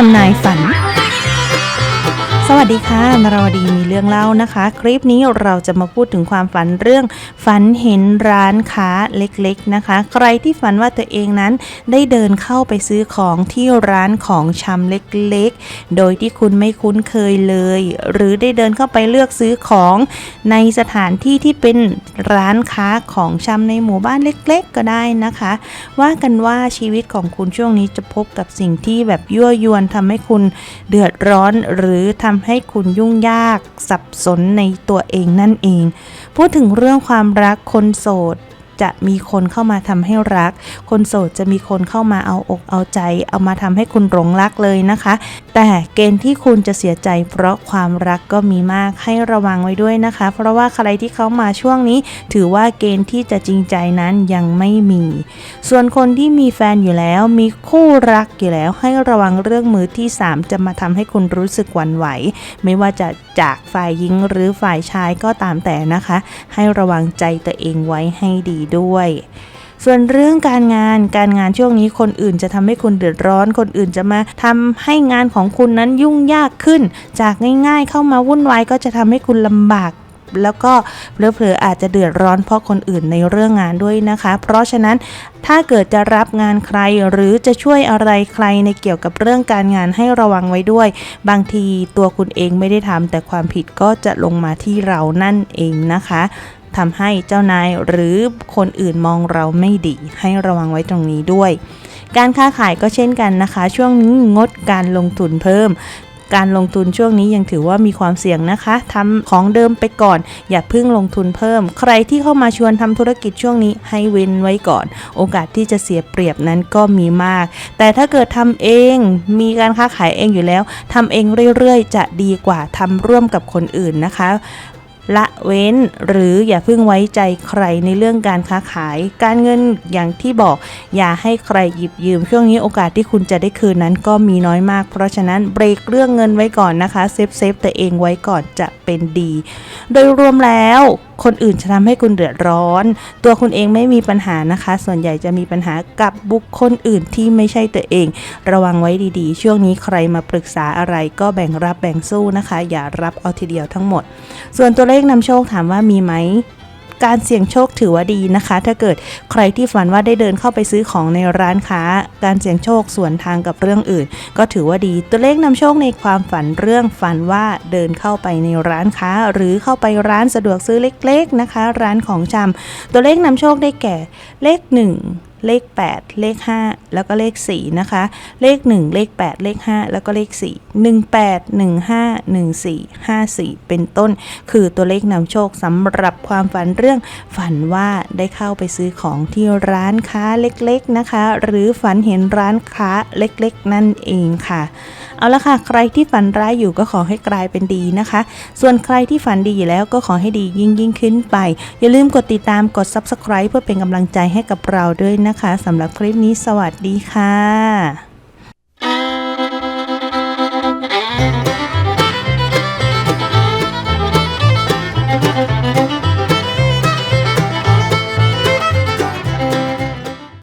ทำนายฝัน สวัสดีค่ะนราวดีมีเรื่องเล่านะคะ คลิปนี้เราจะมาพูดถึงความฝันเรื่อง ฝันเห็นร้านค้าเล็กๆนะคะ ใครที่ฝันว่าตัวเองนั้นได้เดินเข้าไปซื้อของที่ร้านของชำเล็กๆ โดยที่คุณไม่คุ้นเคยเลย หรือได้เดินเข้าไปเลือกซื้อของในสถานที่ที่เป็นร้านค้าของชำในหมู่บ้านเล็ก ๆ ก็ได้นะคะ ว่ากันว่าชีวิตของคุณช่วงนี้จะพบกับสิ่งที่แบบยั่วยวนทำให้คุณเดือดร้อนหรือทำให้คุณยุ่งยาก สับสนในตัวเองนั่นเอง พูดถึงเรื่องความรักคนโสด จะมีคนเข้ามาทำให้รัก คนโสดจะมีคนเข้ามาเอาอกเอาใจ เอามาทำให้คุณหลงรักเลยนะคะ แต่เกณฑ์ที่คุณจะเสียใจเพราะความรักก็มีมากให้ระวังไว้ด้วยนะคะ เพราะว่าใครที่เข้ามาช่วงนี้ ถือว่าเกณฑ์ที่จะจริงใจนั้นยังไม่มี ส่วนคนที่มีแฟนอยู่แล้วมีคู่รักอยู่แล้วให้ระวังเรื่องมือที่ 3 จะมาทำให้คุณรู้สึกหวั่นไหว ไม่ว่าจะจากฝ่ายหญิงหรือฝ่ายชายก็ตามแต่นะคะ ให้ระวังใจตัวเองไว้ให้ดีด้วย ส่วนเรื่องการงานการงานช่วงนี้คนอื่นจะทำให้คุณเดือดร้อน คนอื่นจะมาทำให้งานของคุณนั้นยุ่งยากขึ้น จากง่าย ๆ เข้ามาวุ่นวายก็จะทำให้คุณลำบากแล้วก็เผลอๆอาจจะเดือดร้อนเพราะคนอื่นในเรื่องงานด้วยนะคะ เพราะฉะนั้นถ้าเกิดจะรับงานใครหรือจะช่วยอะไรใครในเกี่ยวกับเรื่องการงานให้ระวังไว้ด้วย บางทีตัวคุณเองไม่ได้ทำแต่ความผิดก็จะลงมาที่เรานั่นเองนะคะ ทำให้เจ้านายหรือคนอื่นมองเราไม่ดี ให้ระวังไว้ตรงนี้ด้วย การค้าขายก็เช่นกันนะคะ ช่วงนี้งดการลงทุนเพิ่มการลงทุนช่วงนี้ยังถือว่ามีความเสี่ยงนะคะทำของเดิมไปก่อน อย่าเพิ่งลงทุนเพิ่ม ใครที่เข้ามาชวนทำธุรกิจช่วงนี้ให้เว้นไว้ก่อน โอกาสที่จะเสียเปรียบนั้นก็มีมาก แต่ถ้าเกิดทำเองมีการค้าขายเองอยู่แล้วทำเองเรื่อยๆ จะดีกว่าทำร่วมกับคนอื่นนะคะ ละเว้น หรืออย่าเพิ่งไว้ใจใครในเรื่องการค้าขาย การเงินอย่างที่บอก อย่าให้ใครหยิบยืม ช่วงนี้โอกาสที่คุณจะได้คืนนั้นก็มีน้อยมาก เพราะฉะนั้นเบรกเรื่องเงินไว้ก่อนนะคะเซฟเซฟตัวเองไว้ก่อนจะเป็นดี โดยรวมแล้ว คนอื่นจะทำให้คุณเดือดร้อน ตัวคุณเองไม่มีปัญหานะคะ ส่วนใหญ่จะมีปัญหากับบุคคลอื่นที่ไม่ใช่ตัวเอง ระวังไว้ดีๆ ช่วงนี้ใครมาปรึกษาอะไรก็แบ่งรับแบ่งสู้นะคะ อย่ารับเอาทีเดียวทั้งหมด ส่วนตัวเลขนำโชคถามว่ามีไหม การเสี่ยงโชคถือว่าดีนะคะ ถ้าเกิดใครที่ฝันว่าได้เดินเข้าไปซื้อของในร้านค้า การเสี่ยงโชคส่วนทางกับเรื่องอื่น ก็ถือว่าดี ตัวเลขนำโชคในความฝันเรื่องฝันว่าเดินเข้าไปในร้านค้า หรือเข้าไปร้านสะดวกซื้อเล็ก ๆนะคะ ร้านของชำตัวเลขนำโชคได้แก่เลข 1 เลข 8 เลข 5 แล้วก็เลข 4 นะคะ เลข 1 เลข 8 เลข 5 แล้วก็เลข 4 18 15 14 54 เป็นต้น คือตัวเลขนำโชคสำหรับความฝันเรื่องฝันว่าได้เข้าไปซื้อของที่ร้านค้าเล็กๆนะคะ หรือฝันเห็นร้านค้าเล็กๆ นั่นเองค่ะ เอาละค่ะ ใครที่ฝันร้ายอยู่ก็ขอให้กลายเป็นดีนะคะ ส่วนใครที่ฝันดีอยู่แล้วก็ขอให้ดียิ่งยิ่งขึ้นไป อย่าลืมกดติดตามกด subscribe เพื่อเป็นกำลังใจให้กับเราด้วยนะนะคะสำหรับคลิปนี้สวัสดีค่ะ